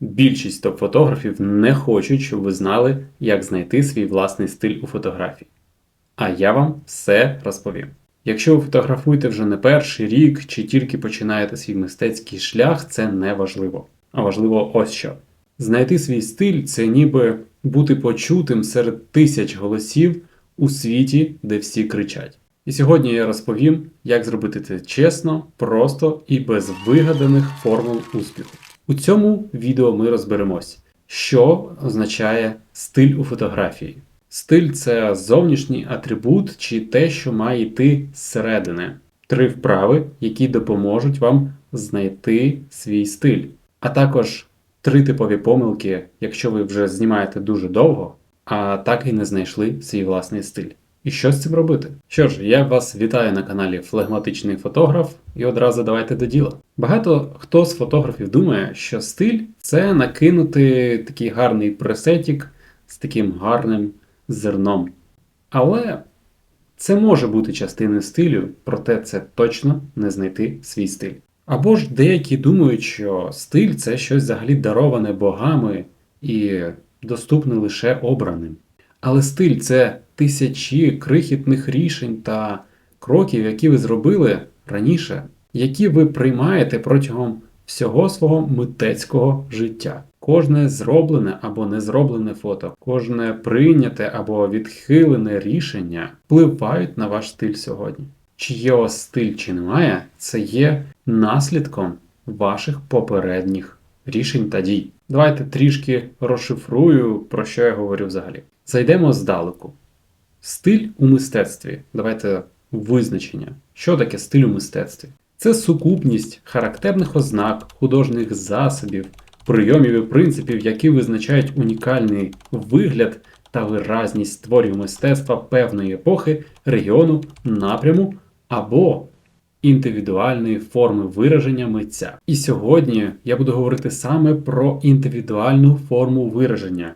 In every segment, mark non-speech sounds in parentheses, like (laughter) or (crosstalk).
Більшість топ-фотографів не хочуть, щоб ви знали, як знайти свій власний стиль у фотографії. А я вам все розповім. Якщо ви фотографуєте вже не перший рік чи тільки починаєте свій мистецький шлях, це не важливо. А важливо ось що. Знайти свій стиль це ніби бути почутим серед тисяч голосів у світі, де всі кричать. І сьогодні я розповім, як зробити це чесно, просто і без вигаданих формул успіху. У цьому відео ми розберемось, що означає стиль у фотографії. Стиль це зовнішній атрибут чи те, що має йти зсередини. Три вправи, які допоможуть вам знайти свій стиль. А також три типові помилки, якщо ви вже знімаєте дуже довго, а так і не знайшли свій власний стиль. І що з цим робити? Що ж, я вас вітаю на каналі Флегматичний фотограф, і одразу давайте до діла. Багато хто з фотографів думає, що стиль це накинути такий гарний пресетік з таким гарним зерном. Але це може бути частиною стилю, проте це точно не знайти свій стиль. Або ж деякі думають, що стиль це щось взагалі дароване богами і доступне лише обраним. Але стиль це тисячі крихітних рішень та кроків, які ви зробили раніше, які ви приймаєте протягом всього свого митецького життя. Кожне зроблене або не зроблене фото, кожне прийняте або відхилене рішення впливають на ваш стиль сьогодні. Чи є у вас стиль, чи немає, це є наслідком ваших попередніх рішень та дій. Давайте трішки розшифрую, про що я говорю взагалі. Зайдемо здалеку. Стиль у мистецтві. Давайте визначення. Що таке стиль у мистецтві? Це сукупність характерних ознак, художніх засобів, прийомів і принципів, які визначають унікальний вигляд та виразність творів мистецтва певної епохи, регіону, напряму або індивідуальної форми вираження митця. І сьогодні я буду говорити саме про індивідуальну форму вираження,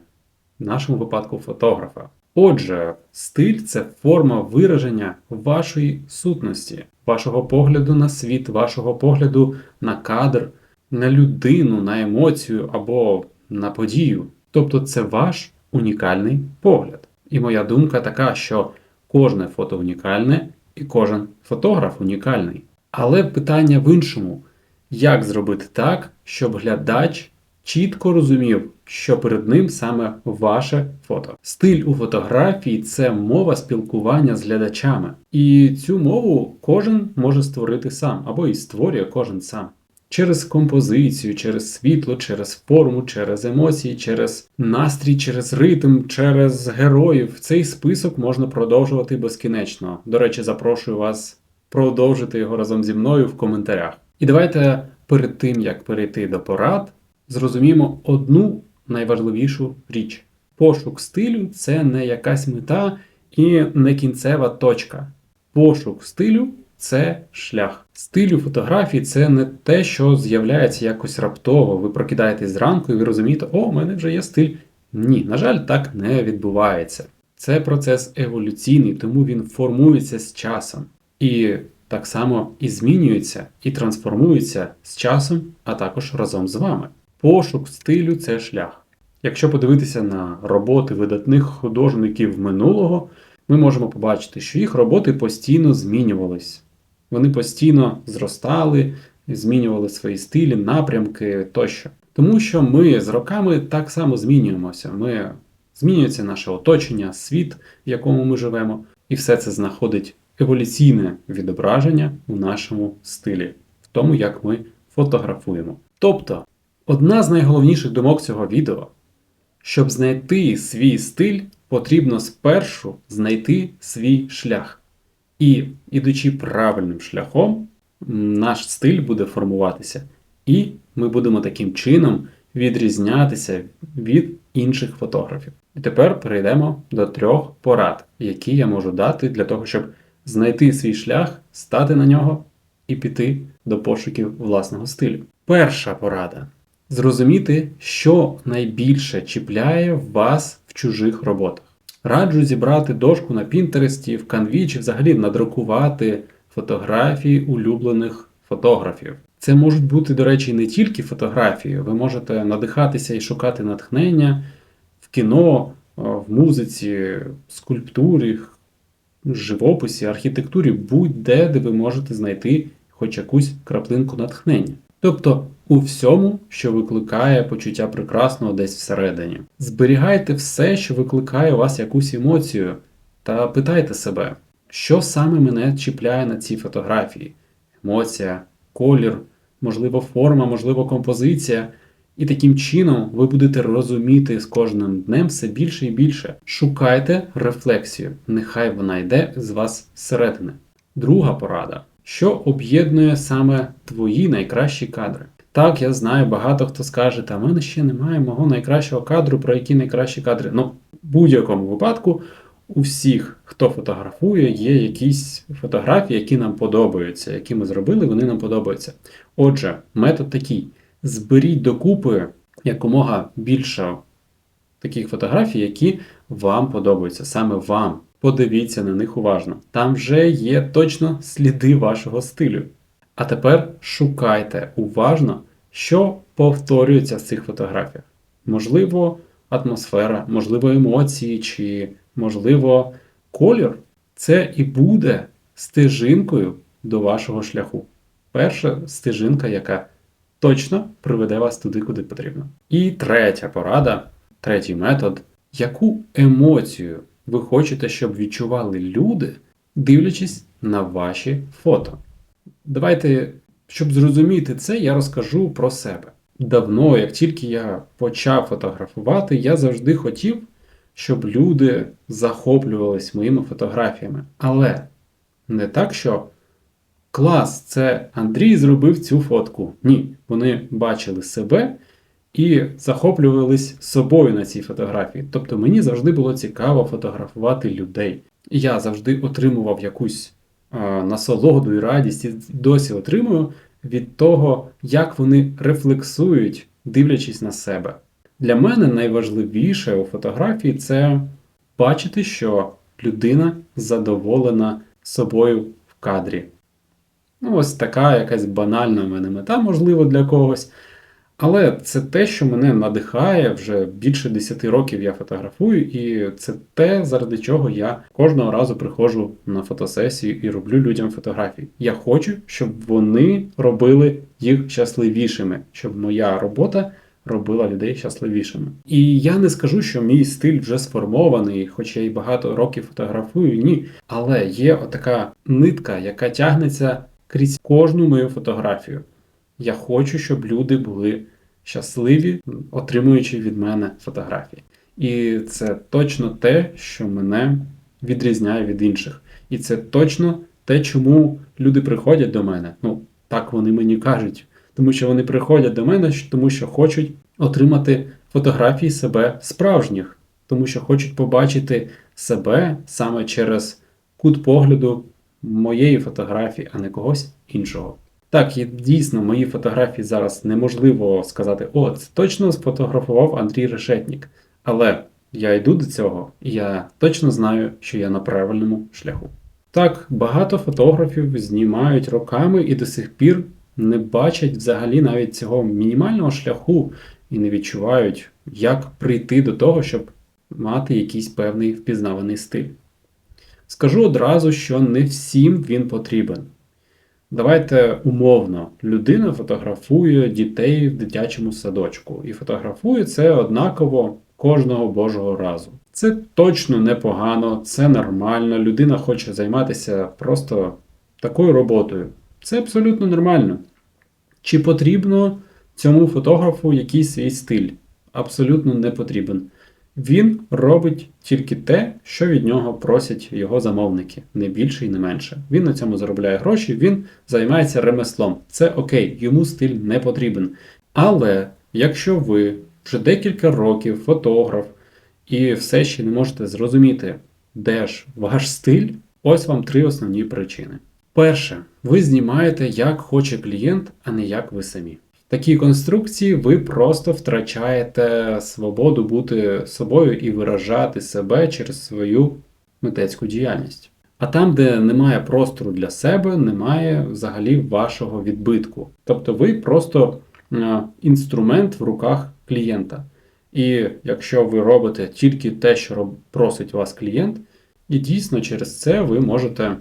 в нашому випадку фотографа. Отже, стиль це форма вираження вашої сутності, вашого погляду на світ, вашого погляду на кадр, на людину, на емоцію або на подію. Тобто це ваш унікальний погляд. І моя думка така, що кожне фото унікальне і кожен фотограф унікальний. Але питання в іншому: як зробити так, щоб глядач чітко розумів, що перед ним саме ваше фото. Стиль у фотографії це мова спілкування з глядачами. І цю мову кожен може створити сам, або і створює кожен сам. Через композицію, через світло, через форму, через емоції, через настрій, через ритм, через героїв. Цей список можна продовжувати безкінечно. До речі, запрошую вас продовжити його разом зі мною в коментарях. І давайте перед тим як перейти до порад, зрозуміємо одну найважливішу річ. Пошук стилю це не якась мета і не кінцева точка. Пошук стилю це шлях. Стиль у фотографії це не те, що з'являється якось раптово. Ви прокидаєтесь зранку і ви розумієте, о, у мене вже є стиль. Ні, на жаль, так не відбувається. Це процес еволюційний, тому він формується з часом. І так само і змінюється, і трансформується з часом, а також разом з вами. Пошук стилю це шлях. Якщо подивитися на роботи видатних художників минулого, ми можемо побачити, що їх роботи постійно змінювались. Вони постійно зростали, змінювали свої стилі, напрямки тощо. Тому що ми з роками так само змінюємося. Ми Змінюється наше оточення, світ, в якому ми живемо, і все це знаходить еволюційне відображення у нашому стилі, в тому, як ми фотографуємо. Тобто, одна з найголовніших думок цього відео, щоб знайти свій стиль, потрібно спершу знайти свій шлях. І, ідучи правильним шляхом, наш стиль буде формуватися, і ми будемо таким чином відрізнятися від інших фотографів. І тепер перейдемо до трьох порад, які я можу дати для того, щоб знайти свій шлях, стати на нього і піти до пошуків власного стилю. Перша порада зрозуміти, що найбільше чіпляє вас в чужих роботах. Раджу зібрати дошку на Пінтересті, в канві чи взагалі надрукувати фотографії улюблених фотографів. Це можуть бути, до речі, не тільки фотографії. Ви можете надихатися і шукати натхнення в кіно, в музиці, скульптурі, живописі, архітектурі, будь-де, де ви можете знайти хоч якусь краплинку натхнення. Тобто у всьому, що викликає почуття прекрасного десь всередині. Зберігайте все, що викликає у вас якусь емоцію, та питайте себе, що саме мене чіпляє на цій фотографії: емоція, колір, можливо, форма, можливо, композиція. І таким чином ви будете розуміти з кожним днем все більше і більше. Шукайте рефлексію, нехай вона йде з вас зсередини. Друга порада. Що об'єднує саме твої найкращі кадри? Так, я знаю, багато хто скаже, та мене ще немає мого найкращого кадру, про які найкращі кадри. Ну, в будь-якому випадку, у всіх, хто фотографує, є якісь фотографії, які нам подобаються, які ми зробили, вони нам подобаються. Отже, метод такий: зберіть докупи якомога більше таких фотографій, які вам подобаються, саме вам. Подивіться на них уважно. Там вже є точно сліди вашого стилю. А тепер шукайте уважно, що повторюється в цих фотографіях. Можливо, атмосфера, можливо, емоції, чи, можливо, колір. Це і буде стежинкою до вашого шляху. Перша стежинка, яка точно приведе вас туди, куди потрібно. І третя порада, третій метод, яку емоцію ви хочете, щоб відчували люди, дивлячись на ваші фото. Давайте, щоб зрозуміти це, я розкажу про себе. Давно, як тільки я почав фотографувати, я завжди хотів, щоб люди захоплювались моїми фотографіями. Але не так, що клас, це Андрій зробив цю фотку. Ні, вони бачили себе і захоплювались собою на цій фотографії. Тобто мені завжди було цікаво фотографувати людей. Я завжди отримував якусь насолоду і радість, і досі отримую від того, як вони рефлексують, дивлячись на себе. Для мене найважливіше у фотографії це бачити, що людина задоволена собою в кадрі. Ну, ось така якась банальна в мене мета, можливо, для когось. Але це те, що мене надихає вже більше 10 років я фотографую, і це те, заради чого я кожного разу приходжу на фотосесію і роблю людям фотографії. Я хочу, щоб вони робили їх щасливішими, щоб моя робота робила людей щасливішими. І я не скажу, що мій стиль вже сформований, хоча я й багато років фотографую, ні. Але є отака нитка, яка тягнеться крізь кожну мою фотографію. Я хочу, щоб люди були щасливі, отримуючи від мене фотографії. І це точно те, що мене відрізняє від інших. І це точно те, чому люди приходять до мене. Ну, так вони мені кажуть. Тому що вони приходять до мене, тому що хочуть отримати фотографії себе справжніх, тому що хочуть побачити себе саме через кут погляду моєї фотографії, а не когось іншого. Так, і дійсно, мої фотографії зараз неможливо сказати, о, це точно сфотографував Андрій Решетнік. Але я йду до цього, і я точно знаю, що я на правильному шляху. Так, багато фотографів знімають роками і до сих пір не бачать взагалі навіть цього мінімального шляху і не відчувають, як прийти до того, щоб мати якийсь певний впізнаваний стиль. Скажу одразу, що не всім він потрібен. Давайте умовно, людина фотографує дітей в дитячому садочку, і фотографує це однаково кожного божого разу. Це точно непогано, це нормально. Людина хоче займатися просто такою роботою. Це абсолютно нормально. Чи потрібно цьому фотографу якийсь свій стиль? Абсолютно не потрібен. Він робить тільки те, що від нього просять його замовники, не більше і не менше. Він на цьому заробляє гроші, він займається ремеслом. Це окей, йому стиль не потрібен. Але якщо ви вже декілька років фотограф і все ще не можете зрозуміти, де ж ваш стиль, ось вам три основні причини. Перше, ви знімаєте, як хоче клієнт, а не як ви самі такій конструкції ви просто втрачаєте свободу бути собою і виражати себе через свою митецьку діяльність. А там, де немає простору для себе, немає взагалі вашого відбитку. Тобто ви просто е, інструмент в руках клієнта. І якщо ви робите тільки те, що просить вас клієнт, і дійсно через це ви можете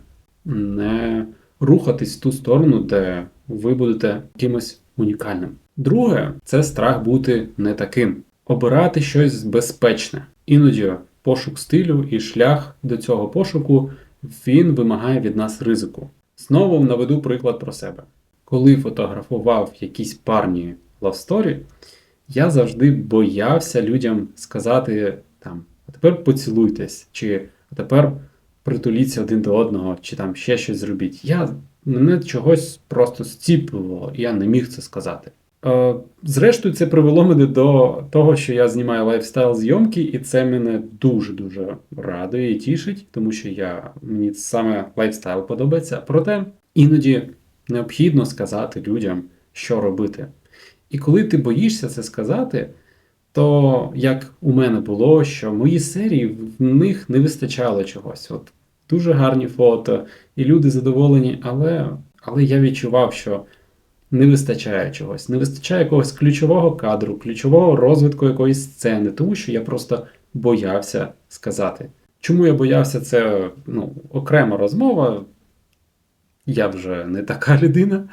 не рухатись в ту сторону, де ви будете якимось унікальним. Друге, це страх бути не таким, обирати щось безпечне. Іноді пошук стилю і шлях до цього пошуку він вимагає від нас ризику. Знову наведу приклад про себе. Коли фотографував якісь парні лавсторі, я завжди боявся людям сказати там, а тепер поцілуйтесь, чи а тепер притуліться один до одного, чи там ще щось зробіть. Я мене чогось просто зціплювало, і я не міг це сказати. Е, зрештою, це привело мене до того, що я знімаю лайфстайл зйомки, і це мене дуже-дуже радує і тішить, тому що я, мені саме лайфстайл подобається. Проте іноді необхідно сказати людям, що робити. І коли ти боїшся це сказати, то як у мене було, що мої серії в них не вистачало чогось. От дуже гарні фото, і люди задоволені, але, але я відчував, що не вистачає чогось, не вистачає якогось ключового кадру, ключового розвитку якоїсь сцени, тому що я просто боявся сказати. Чому я боявся, це ну, окрема розмова. Я вже не така (laughs) людина.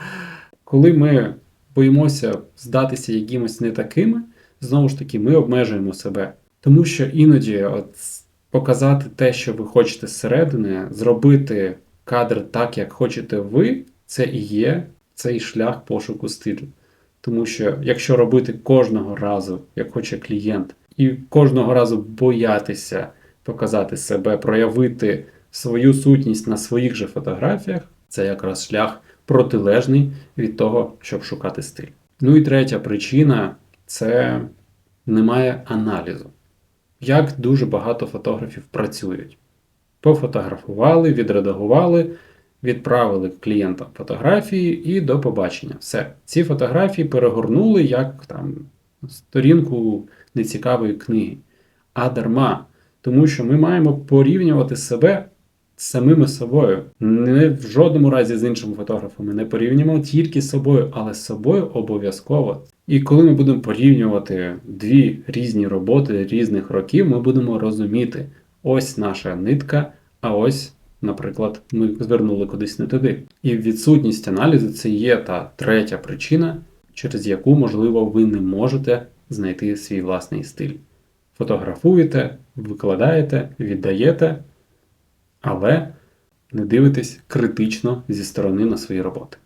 Коли ми боїмося здатися якимось не такими, знову ж таки, ми обмежуємо себе. Тому що іноді от, показати те, що ви хочете зсередини, зробити кадр так, як хочете ви, це і є цей шлях пошуку стилю. Тому що якщо робити кожного разу, як хоче клієнт, і кожного разу боятися показати себе, проявити свою сутність на своїх же фотографіях, це якраз шлях протилежний від того, щоб шукати стиль. Ну і третя причина це немає аналізу. Як дуже багато фотографів працюють. Пофотографували, відредагували, відправили клієнтам фотографії і до побачення. Все. Ці фотографії перегорнули як там сторінку нецікавої книги. А дарма, тому що ми маємо порівнювати себе з самими собою. Не в жодному разі з іншими фотографами не порівнюємо тільки з собою, але з собою обов'язково. І коли ми будемо порівнювати дві різні роботи різних років, ми будемо розуміти, ось наша нитка, а ось, наприклад, ми звернули кудись не туди. І відсутність аналізу це є та третя причина, через яку, можливо, ви не можете знайти свій власний стиль. Фотографуєте, викладаєте, віддаєте, але не дивитесь критично зі сторони на свої роботи.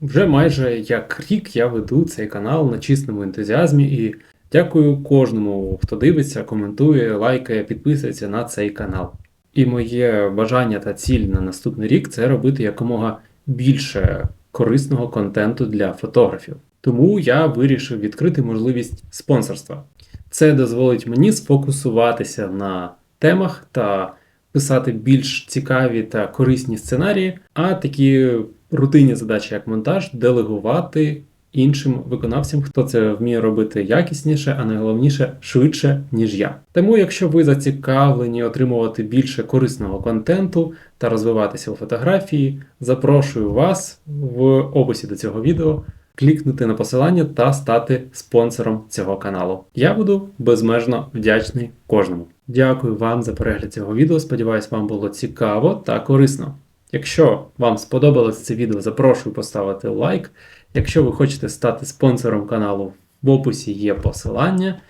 Вже майже як рік я веду цей канал на чистому ентузіазмі і дякую кожному, хто дивиться, коментує, лайкає, підписується на цей канал. І моє бажання та ціль на наступний рік це робити якомога більше корисного контенту для фотографів. Тому я вирішив відкрити можливість спонсорства. Це дозволить мені сфокусуватися на темах та писати більш цікаві та корисні сценарії, а такі рутинні задачі, як монтаж, делегувати іншим виконавцям, хто це вміє робити якісніше, а найголовніше швидше, ніж я. Тому, якщо ви зацікавлені отримувати більше корисного контенту та розвиватися у фотографії, запрошую вас в описі до цього відео клікнути на посилання та стати спонсором цього каналу. Я буду безмежно вдячний кожному. Дякую вам за перегляд цього відео. Сподіваюсь, вам було цікаво та корисно. Якщо вам сподобалось це відео, запрошую поставити лайк. Якщо ви хочете стати спонсором каналу, в описі є посилання.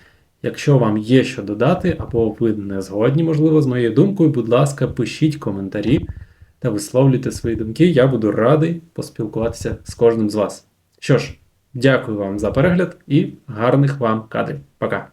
Якщо вам є що додати, або ви не згодні, можливо, з моєю думкою, будь ласка, пишіть коментарі та висловлюйте свої думки. Я буду радий поспілкуватися з кожним з вас. Що ж, дякую вам за перегляд і гарних вам кадрів. Пока!